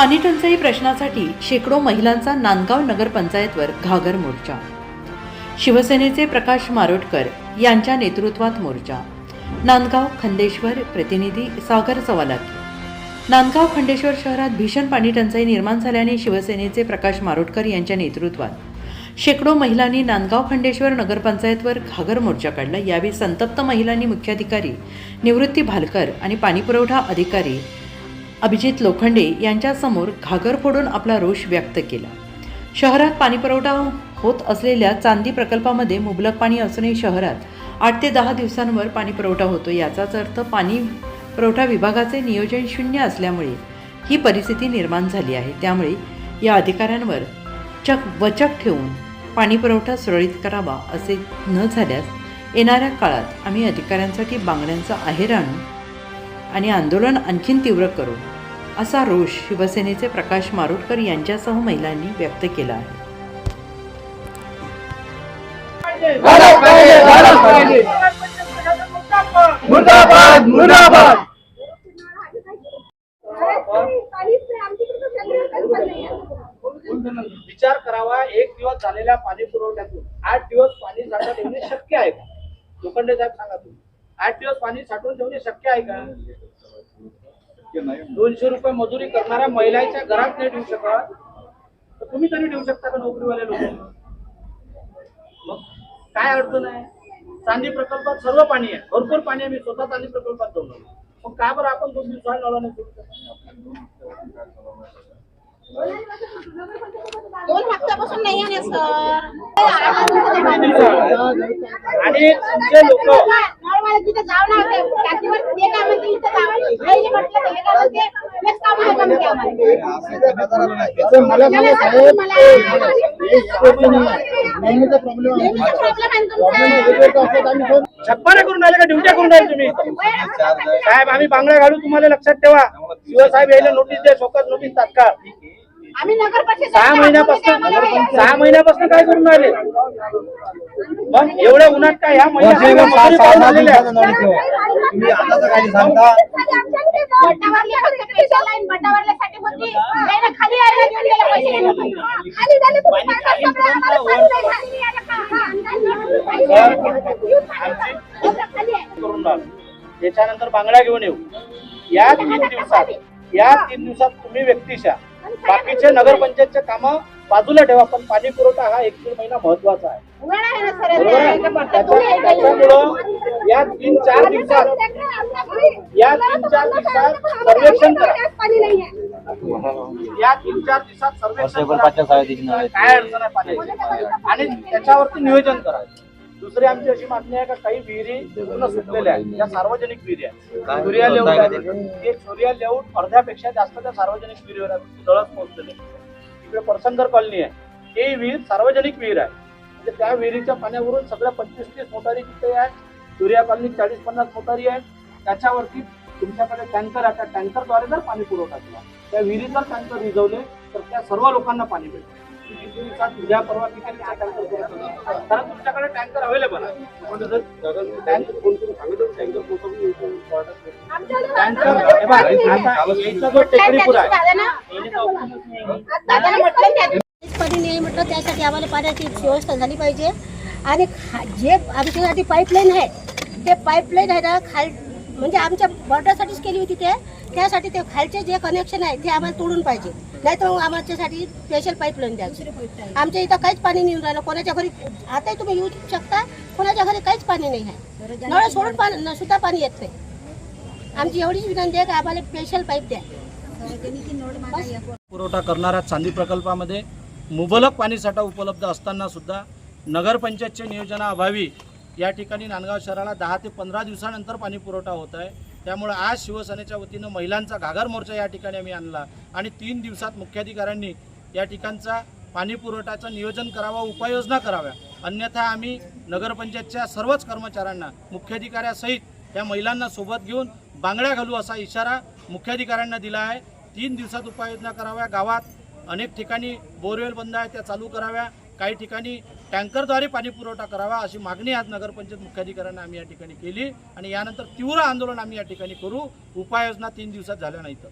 पाणी टंचाई प्रश्नासाठी शेकडो महिलांचा नांदगाव नगरपंचायतवर घागर मोर्चा. शिवसेनेचे प्रकाश मारोटकर यांच्या नेतृत्वात मोर्चा. नांदगाव खंडेश्वर प्रतिनिधी सागर चवालाकी नांदगाव खंडेश्वर शहरात भीषण पाणी टंचाई निर्माण झाल्याने शिवसेनेचे प्रकाश मारोटकर यांच्या नेतृत्वात. शेकडो महिलांनी नांदगाव खंडेश्वर नगरपंचायतवर घागर मोर्चा काढला. यावेळी संतप्त महिलांनी मुख्याधिकारी निवृत्ती भालकर आणि पाणीपुरवठा अधिकारी अभिजित लोखंडे यांच्यासमोर घागर फोडून आपला रोष व्यक्त केला. शहरात पाणीपुरवठा होत असलेल्या चांदी प्रकल्पामध्ये मुबलक पाणी असूनही शहरात आठ ते दहा दिवसांवर पाणीपुरवठा होतो. याचाच अर्थ पाणी पुरवठा विभागाचे नियोजन शून्य असल्यामुळे ही परिस्थिती निर्माण झाली आहे. त्यामुळे या अधिकाऱ्यांवर चक वचक ठेवून पाणीपुरवठा सुरळीत करावा असे न झाल्यास येणाऱ्या काळात आम्ही अधिकाऱ्यांसाठी बांगड्यांचा आहेर आणून आणि आंदोलन आणखीन तीव्र करू असा रोष शिवसेनेचे प्रकाश मारोटकर यांच्यासह महिलांनी व्यक्त केला आहे. विचार करावा एक दिवस झालेल्या पाणी पुरवठ्यातून आठ दिवस पाणी ठेवणे शक्य आहे का? लोखंडे साहेब सांगा तुम्ही. आठ दिवस पाणी साठवून ठेवणे शक्य आहे का? दोनशे रुपये मजुरी करणाऱ्या महिलांच्या घरात नाही ठेवू शकत. तर तुम्ही तरी ठेवू शकता का नोकरीवाले लोक? मग काय अडचण आहे? चांदी प्रकल्पात सर्व पाणी आहे. भरपूर पाणी आहे. मी स्वतः चांदी प्रकल्पात जाऊन. मग का बरं आपण दोन दिवसांनी नळा नाही? दोन हप्त्यापासून नाही आहे सर. आणि तुमचे लोक टाकीवर ते काय म्हणते इथं म्हटलं हे काय म्हणते हेच काम आहे म्हणते आम्हाला मला साहेब नेहमीचा प्रॉब्लेम आहे. छप्पाने करून राहिले का? ड्युट्या करून राहिले तुम्ही? साहेब आम्ही बांगड्या घालू तुम्हाला लक्षात ठेवा. शिवसाहेब यायला नोटीस द्या शोकत नोटीस तात्काळ. सहा महिन्यापासून सहा महिन्यापासून काय करून राहिले मग एवढ्या उन्हात काय ह्या महिन्यात? हा, त्याच्यानंतर बांगड्या घेऊन येऊ या तीन दिवसात या तीन दिवसात तुम्ही व्यक्तिशा बाकीचे नगरपंचायतचे काम बाजूला ठेवा पण पाणी पुरवठा हा एक दीड महिना महत्त्वाचा आहे. त्याच्यामुळं या तीन चार दिवसात या तीन चार दिवसात सर्वेक्षण करा. पाणी नाही आहे या तीन चार दिवसात सर्वेक्षण करा. काय अडचण आहे पाण्याची आणि त्याच्यावरती नियोजन करा. दुसरी आमची अशी मागणी आहे का काही विहिरी पूर्ण सुटलेल्या आहेत. त्या सार्वजनिक विहिरी आहेत. सूर्या लेआउट. ते सूर्या लेआउट अर्ध्यापेक्षा जास्त त्या सार्वजनिक विहिरीवर. जळस पोहोचलेले इकडे परसंगर कॉलनी आहे. ही विहीर सार्वजनिक विहीर आहे. म्हणजे त्या विहिरीच्या पाण्यावरून सगळ्या पंचवीस तीस मोटारी तिथे आहे सूर्या कॉलनी चाळीस पन्नास मोटारी आहेत. त्याच्यावरती तुमच्याकडे टँकर आहे. त्या टँकरद्वारे जर पाणी पुरवठा केला त्या विहिरीत जर टँकर रिझवले तर त्या सर्व लोकांना पाणी दिवसात उद्या परवा किती तुमच्याकडे टँकर अवेलेबल आहे. पण जर टँकर सांगितलं टँकर पोहोचवून टँकर बघा, आता याचा जो टेकडीपूर आहे. दादाला म्हटलं त्या दिवशी पाणी नाही म्हटलं त्यासाठी आम्हाला पाण्याची व्यवस्था झाली पाहिजे. आणि खा- जे आमच्यासाठी पाईपलाईन आहे ते पाईपलाईन आहे ना खाल म्हणजे आमच्या बॉर्डरसाठीच केली होती ते. त्यासाठी ते खालचे जे कनेक्शन आहे ते आम्हाला तोडून पाहिजे. नाही तर मग आमच्यासाठी स्पेशल पाईपलाईन द्यायची आमच्या इथं काहीच पाणी नाही येऊन राहिलं. कोणाच्या घरी आताही तुम्ही येऊ शकता. कोणाच्या घरी काहीच पाणी नाही आहे. नळ सोडून पाणी न- सुद्धा पाणी येत नाही. आमची एवढीच विनंती आहे की आम्हाला स्पेशल पाईप द्या. पुरवठा करणाऱ्या चांदी प्रकल्पामध्ये मुबलक पाणीसाठा उपलब्ध असताना सुद्धा नगरपंचायतच्या नियोजनाअभावी या ठिकाणी नांदगाव शहराला दहा ते पंधरा दिवसानंतर पाणी पुरवठा होत आहे. त्यामुळं आज शिवसेनेच्या वतीनं महिलांचा घागर मोर्चा या ठिकाणी आम्ही आणला. आणि तीन दिवसात मुख्याधिकाऱ्यांनी या ठिकाणचा पाणीपुरवठ्याचं नियोजन करावा उपाययोजना कराव्या. अन्यथा आम्ही नगरपंचायतच्या सर्वच कर्मचाऱ्यांना मुख्याधिकाऱ्यासहित या महिलांना सोबत घेऊन बांगड्या घालू असा इशारा मुख्याधिकाऱ्यांना दिला आहे. तीन दिवसात उपाययोजना कराव्या. गावात अनेक ठिकाणी बोरवेल बंद आहे त्या चालू कराव्या. काही ठिकाणी टँकरद्वारे पाणी पुरवठा करावा अशी मागणी आज नगरपंचायत मुख्याधिकाऱ्यांना आम्ही या ठिकाणी केली. आणि यानंतर तीव्र आंदोलन आम्ही या ठिकाणी करू. उपाययोजना तीन दिवसात झाल्या नाही तर